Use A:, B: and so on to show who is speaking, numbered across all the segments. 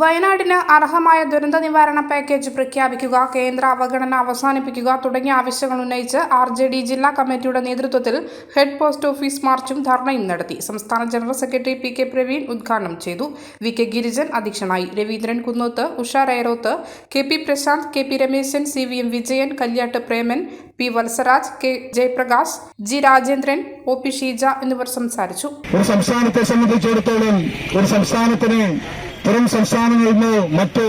A: വയനാടിന് അർഹമായ ദുരന്ത നിവാരണ പാക്കേജ് പ്രഖ്യാപിക്കുക കേന്ദ്ര അവഗണന അവസാനിപ്പിക്കുക തുടങ്ങിയ ആവശ്യങ്ങൾ ഉന്നയിച്ച് ആർ ജെ ഡി ജില്ലാ കമ്മിറ്റിയുടെ നേതൃത്വത്തിൽ ഹെഡ് പോസ്റ്റ് ഓഫീസ് മാർച്ചും ധർണയും നടത്തി. സംസ്ഥാന general secretary P K Praveen ഉദ്ഘാടനം ചെയ്തു. വി കെ ഗിരിജൻ അധ്യക്ഷനായി. Raveendran Kunnoth Usha Rayaroth K P Prashanth K P Rameshan C V M Vijayan Kalyatt Preman P Vatsaraj K Jayaprakash G Rajendran O P Sheeja എന്നിവർ സംസാരിച്ചു.
B: ഒരു സംസ്ഥാനത്തെ സംബന്ധിച്ചിടത്തോളം ഒരു സംസ്ഥാനത്തിന് പുറം സംസ്ഥാനങ്ങളിൽ നിന്ന് മറ്റു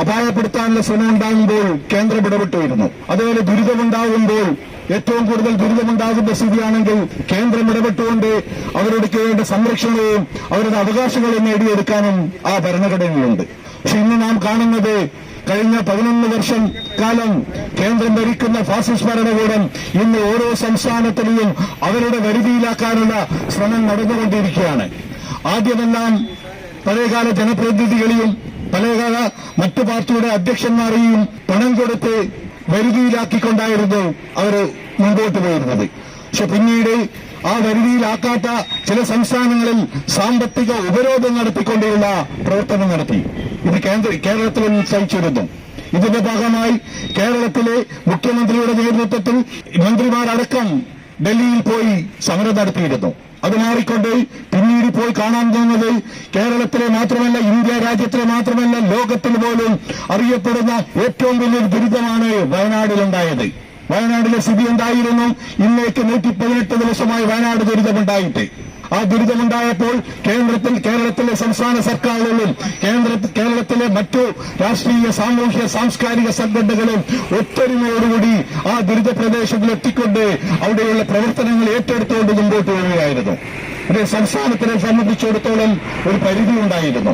B: അപായപ്പെടുത്താനുള്ള ശ്രമം ഉണ്ടാകുമ്പോൾ കേന്ദ്രം ഇടപെട്ടുവരുന്നു അതുപോലെ ദുരിതമുണ്ടാകുമ്പോൾ ഏറ്റവും കൂടുതൽ ദുരിതമുണ്ടാകുന്ന സ്ഥിതിയാണെങ്കിൽ കേന്ദ്രം ഇടപെട്ടുകൊണ്ട് അവരുടെ വേണ്ട സംരക്ഷണവും അവരുടെ അവകാശങ്ങളും നേടിയെടുക്കാനും ആ ഭരണഘടനയിലുണ്ട് പക്ഷെ ഇന്ന് നാം കാണുന്നത് കഴിഞ്ഞ പതിനൊന്ന് വർഷം കാലം കേന്ദ്രം ഭരിക്കുന്ന ഫാസിസ്റ്റ് ഭരണകൂടം ഇന്ന് ഓരോ സംസ്ഥാനത്തിലെയും അവരുടെ വരുതിയിലാക്കാനുള്ള ശ്രമം നടന്നുകൊണ്ടിരിക്കുകയാണ്. ആദ്യമെല്ലാം പഴയകാല ജനപ്രതിനിധികളെയും പഴയകാല മറ്റു പാർട്ടിയുടെ അധ്യക്ഷന്മാരെയും പണം കൊടുത്ത് വരുതിയിലാക്കിക്കൊണ്ടായിരുന്നു അവർ മുമ്പോട്ട് പോയിരുന്നത്. പക്ഷെ പിന്നീട് ആ വരുതിയിലാക്കാത്ത ചില സംസ്ഥാനങ്ങളിൽ സാമ്പത്തിക ഉപരോധം നടത്തിക്കൊണ്ടുള്ള പ്രവർത്തനം നടത്തി. ഇത് കേന്ദ്ര കേരളത്തിൽ സഹിച്ചിരുന്നു ഇതിന്റെ ഭാഗമായി കേരളത്തിലെ മുഖ്യമന്ത്രിയുടെ നേതൃത്വത്തിൽ മന്ത്രിമാരടക്കം ഡൽഹിയിൽ പോയി സമരം നടത്തിയിരുന്നു. അത് മാറിക്കൊണ്ട് പിന്നീട് പോയി കാണാൻ പോകുന്നത് കേരളത്തിലെ മാത്രമല്ല ഇന്ത്യ രാജ്യത്തിലെ മാത്രമല്ല ലോകത്തിൽ പോലും അറിയപ്പെടുന്ന ഏറ്റവും വലിയൊരു ദുരിതമാണ് വയനാടിലുണ്ടായത്. വയനാടിലെ സ്ഥിതി എന്തായിരുന്നു? ഇന്നേക്ക് നൂറ്റി പതിനെട്ട് ദിവസമായി വയനാട് ദുരിതമുണ്ടായിട്ട്. ആ ദുരിതമുണ്ടായപ്പോൾ കേന്ദ്രത്തിൽ കേരളത്തിലെ സംസ്ഥാന സർക്കാരുകളും കേന്ദ്ര കേരളത്തിലെ മറ്റു രാഷ്ട്രീയ സാമൂഹ്യ സാംസ്കാരിക സംഘടനകളും ഒത്തൊരുമയോടുകൂടി ആ ദുരിത പ്രദേശത്തിൽ എത്തിക്കൊണ്ട് അവിടെയുള്ള പ്രവർത്തനങ്ങൾ ഏറ്റെടുത്തുകൊണ്ട് മുമ്പോട്ട് പോവുകയായിരുന്നു ഒരു സംസ്ഥാനത്തിനെ സംബന്ധിച്ചിടത്തോളം ഒരു പരിധി ഉണ്ടായിരുന്നു.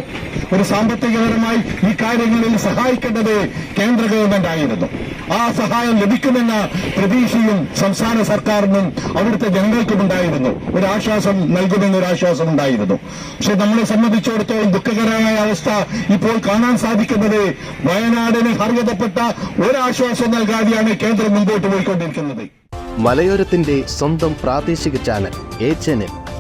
B: ഒരു സാമ്പത്തികപരമായി ഈ കാര്യങ്ങളിൽ സഹായിക്കേണ്ടത് കേന്ദ്ര ഗവൺമെന്റ് ആയിരുന്നു ആ സഹായം ലഭിക്കുമെന്ന പ്രതീക്ഷയും സംസ്ഥാന സർക്കാരിനും അവിടുത്തെ ജനങ്ങൾക്കും ഉണ്ടായിരുന്നു ഒരു ആശ്വാസം നൽകുമെന്നൊരു ആശ്വാസം ഉണ്ടായിരുന്നു പക്ഷെ നമ്മളെ സംബന്ധിച്ചിടത്തോളം ദുഃഖകരമായ അവസ്ഥ ഇപ്പോൾ കാണാൻ സാധിക്കുന്നത് വയനാടിന് അർഹതപ്പെട്ട ഒരാശ്വാസം നൽകാതെയാണ് കേന്ദ്രം മുമ്പോട്ട് പോയിക്കൊണ്ടിരിക്കുന്നത്.
C: മലയോരത്തിന്റെ സ്വന്തം പ്രാദേശിക ചാനൽ എ ചാനൽ.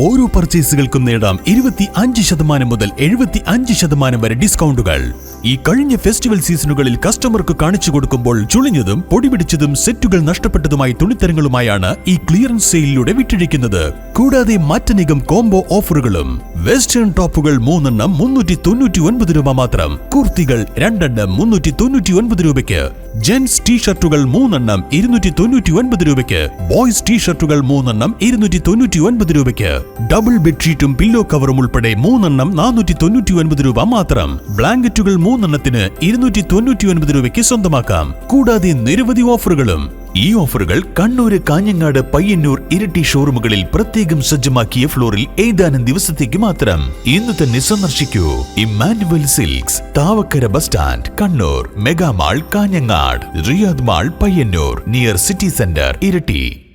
D: ഓരോ പർച്ചേസുകൾക്കും നേടാം ഇരുപത്തി അഞ്ച് ശതമാനം മുതൽ എഴുപത്തി അഞ്ച് ശതമാനം വരെ ഡിസ്കൗണ്ടുകൾ. ഈ കഴിഞ്ഞ ഫെസ്റ്റിവൽ സീസണുകളിൽ കസ്റ്റമർക്ക് കാണിച്ചു കൊടുക്കുമ്പോൾ ചുളിഞ്ഞതും പൊടിപിടിച്ചതും സെറ്റുകൾ നഷ്ടപ്പെട്ടതുമായ തുണിത്തരങ്ങളുമായാണ് ഈ ക്ലിയറൻസ് സെയിലിലൂടെ വിറ്റഴിക്കുന്നത്. കൂടാതെ മറ്റനേകം കോംബോ ഓഫറുകളും വെസ്റ്റേൺ ടോപ്പുകൾ മൂന്നെണ്ണം മുന്നൂറ്റി തൊണ്ണൂറ്റി ഒൻപത് രൂപ മാത്രം. കുർത്തികൾ രണ്ടെണ്ണം മുന്നൂറ്റി തൊണ്ണൂറ്റി ഒൻപത് രൂപയ്ക്ക്. ജെന്റ്സ് ടീഷർട്ടുകൾ മൂന്നെണ്ണം ഇരുന്നൂറ്റി തൊണ്ണൂറ്റി ഒൻപത് രൂപയ്ക്ക്. ബോയ്സ് ടീഷർട്ടുകൾ മൂന്നെണ്ണം ഇരുന്നൂറ്റി തൊണ്ണൂറ്റി ഒൻപത് രൂപയ്ക്ക്. ഡബിൾ ബെഡ്ഷീറ്റും പില്ലോ കവറും ഉൾപ്പെടെ മൂന്നെണ്ണം നാനൂറ്റി തൊണ്ണൂറ്റി ഒൻപത് രൂപ മാത്രം. ബ്ലാങ്കറ്റുകൾ മൂന്നെണ്ണത്തിന് ഇരുന്നൂറ്റി തൊണ്ണൂറ്റി ഒൻപത് രൂപയ്ക്ക് സ്വന്തമാക്കാം. കൂടാതെ നിരവധി ഓഫറുകളും. ഈ ഓഫറുകൾ കണ്ണൂര് കാഞ്ഞങ്ങാട് പയ്യന്നൂർ ഇരട്ടി ഷോറൂമുകളിൽ പ്രത്യേകം സജ്ജമാക്കിയ ഫ്ലോറിൽ ഏതാനും ദിവസത്തേക്ക് മാത്രം. ഇന്ന് തന്നെ സന്ദർശിക്കൂ. Emmanuel Silks Thavakkara bus stand Kannur mega mall Kanhangad Riyadh mall Payyanur near city centre ഇരട്ടി.